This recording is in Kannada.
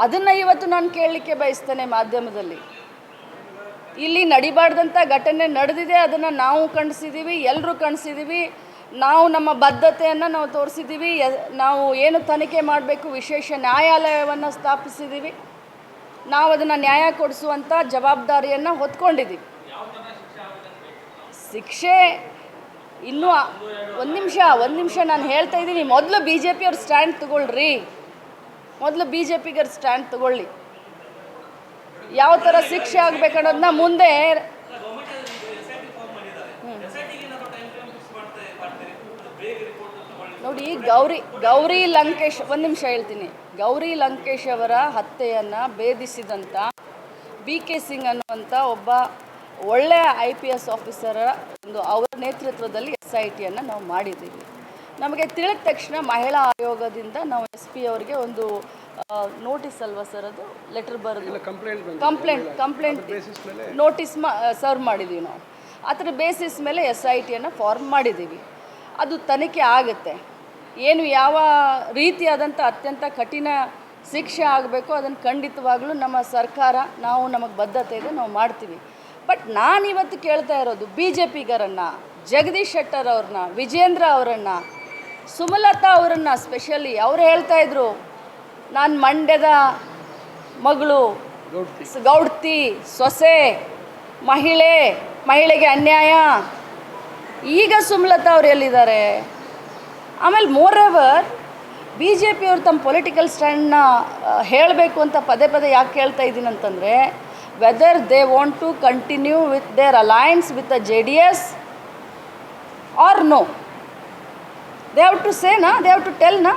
ಅದನ್ನು ಇವತ್ತು ನಾನು ಕೇಳಲಿಕ್ಕೆ ಬಯಸ್ತೇನೆ ಮಾಧ್ಯಮದಲ್ಲಿ. ಇಲ್ಲಿ ನಡಿಬಾರ್ದಂಥ ಘಟನೆ ನಡೆದಿದೆ ಅದನ್ನು ನಾವು ಕಣಿಸಿದ್ದೀವಿ ಎಲ್ಲರೂ ಕಣಿಸಿದ್ದೀವಿ ನಾವು ನಮ್ಮ ಬದ್ಧತೆಯನ್ನು ನಾವು ತೋರಿಸಿದ್ದೀವಿ ನಾವು ಏನು ತನಿಖೆ ಮಾಡಬೇಕು ವಿಶೇಷ ನ್ಯಾಯಾಲಯವನ್ನು ಸ್ಥಾಪಿಸಿದ್ದೀವಿ ನಾವು ಅದನ್ನು ನ್ಯಾಯ ಕೊಡಿಸುವಂಥ ಜವಾಬ್ದಾರಿಯನ್ನು ಹೊತ್ಕೊಂಡಿದ್ದೀವಿ ಶಿಕ್ಷೆ ಇನ್ನೂ ಒಂದು ನಿಮಿಷ ಒಂದು ನಿಮಿಷ ನಾನು ಹೇಳ್ತಾ ಇದ್ದೀನಿ. ಮೊದಲು ಬಿ ಜೆ ಪಿಯವ್ರ ಸ್ಟ್ಯಾಂಡ್ ತಗೊಳ್ರಿ. ಮೊದಲು ಬಿ ಜೆ ಪಿಗರು ಸ್ಟ್ಯಾಂಡ್ ತಗೊಳ್ಳಿ. ಯಾವ ಥರ ಶಿಕ್ಷೆ ಆಗ್ಬೇಕನ್ನೋದನ್ನ ಮುಂದೆ ನೋಡಿ ಗೌರಿ ಗೌರಿ ಲಂಕೇಶ್, ಒಂದು ನಿಮಿಷ ಹೇಳ್ತೀನಿ. ಗೌರಿ ಲಂಕೇಶ್ ಅವರ ಹತ್ಯೆಯನ್ನು ಭೇದಿಸಿದಂಥ ಬಿ ಕೆ ಸಿಂಗ್ ಅನ್ನುವಂಥ ಒಬ್ಬ ಒಳ್ಳೆಯ ಐ ಪಿ ಎಸ್ ಆಫೀಸರ ಒಂದು ಅವರ ನೇತೃತ್ವದಲ್ಲಿ ಎಸ್ ಐ ಟಿಯನ್ನು ನಾವು ಮಾಡಿದ್ದೀವಿ. ನಮಗೆ ತಿಳಿದ ತಕ್ಷಣ ಮಹಿಳಾ ಆಯೋಗದಿಂದ ನಾವು ಎಸ್ ಪಿ ಅವರಿಗೆ ಒಂದು ನೋಟಿಸ್ ಅಲ್ವಾ ಸರ್ ಅದು? ಲೆಟರ್ ಬರೆದು. ಕಂಪ್ಲೇಂಟ್ ಕಂಪ್ಲೇಂಟ್ ನೋಟಿಸ್ ಮಾ ಸರ್ವ್ ಮಾಡಿದ್ದೀವಿ ನಾವು. ಅದರ ಬೇಸಿಸ್ ಮೇಲೆ ಎಸ್ ಐ ಟಿಯನ್ನು ಫಾರ್ಮ್ ಮಾಡಿದ್ದೀವಿ. ಅದು ತನಿಖೆ ಆಗುತ್ತೆ. ಏನು ಯಾವ ರೀತಿಯಾದಂಥ ಅತ್ಯಂತ ಕಠಿಣ ಶಿಕ್ಷೆ ಆಗಬೇಕು ಅದನ್ನು ಖಂಡಿತವಾಗಲೂ ನಮ್ಮ ಸರ್ಕಾರ ನಾವು ನಮಗೆ ಬದ್ಧತೆ ಇದೆ ನಾವು ಮಾಡ್ತೀವಿ. ಬಟ್ ನಾನಿವತ್ತು ಕೇಳ್ತಾ ಇರೋದು ಬಿ ಜೆ ಪಿಗರನ್ನು ಜಗದೀಶ್ ಶೆಟ್ಟರ್ ಅವ್ರನ್ನ, ವಿಜೇಂದ್ರ ಅವರನ್ನು, ಸುಮಲತಾ ಅವರನ್ನು ಸ್ಪೆಷಲಿ ಅವ್ರು ಹೇಳ್ತಾ ಇದ್ರು, ನಾನು ಮಂಡ್ಯದ ಮಗಳು, ಗೌಡ್ತಿ, ಸೊಸೆ, ಮಹಿಳೆ, ಮಹಿಳೆಗೆ ಅನ್ಯಾಯ. ಈಗ ಸುಮಲತಾ ಅವ್ರು ಎಲ್ಲಿದ್ದಾರೆ? ಆಮೇಲೆ ಮೋರ್ ಎವರ್ ಬಿ ಜೆ ಪಿಯವರು ತಮ್ಮ ಪೊಲಿಟಿಕಲ್ ಸ್ಟ್ಯಾಂಡನ್ನ ಹೇಳಬೇಕು ಅಂತ ಪದೇ ಪದೇ ಯಾಕೆ ಹೇಳ್ತಾ ಇದ್ದೀನಿ whether they want to continue with their alliance with the JDS or no. They have to say, na? they have to tell, na?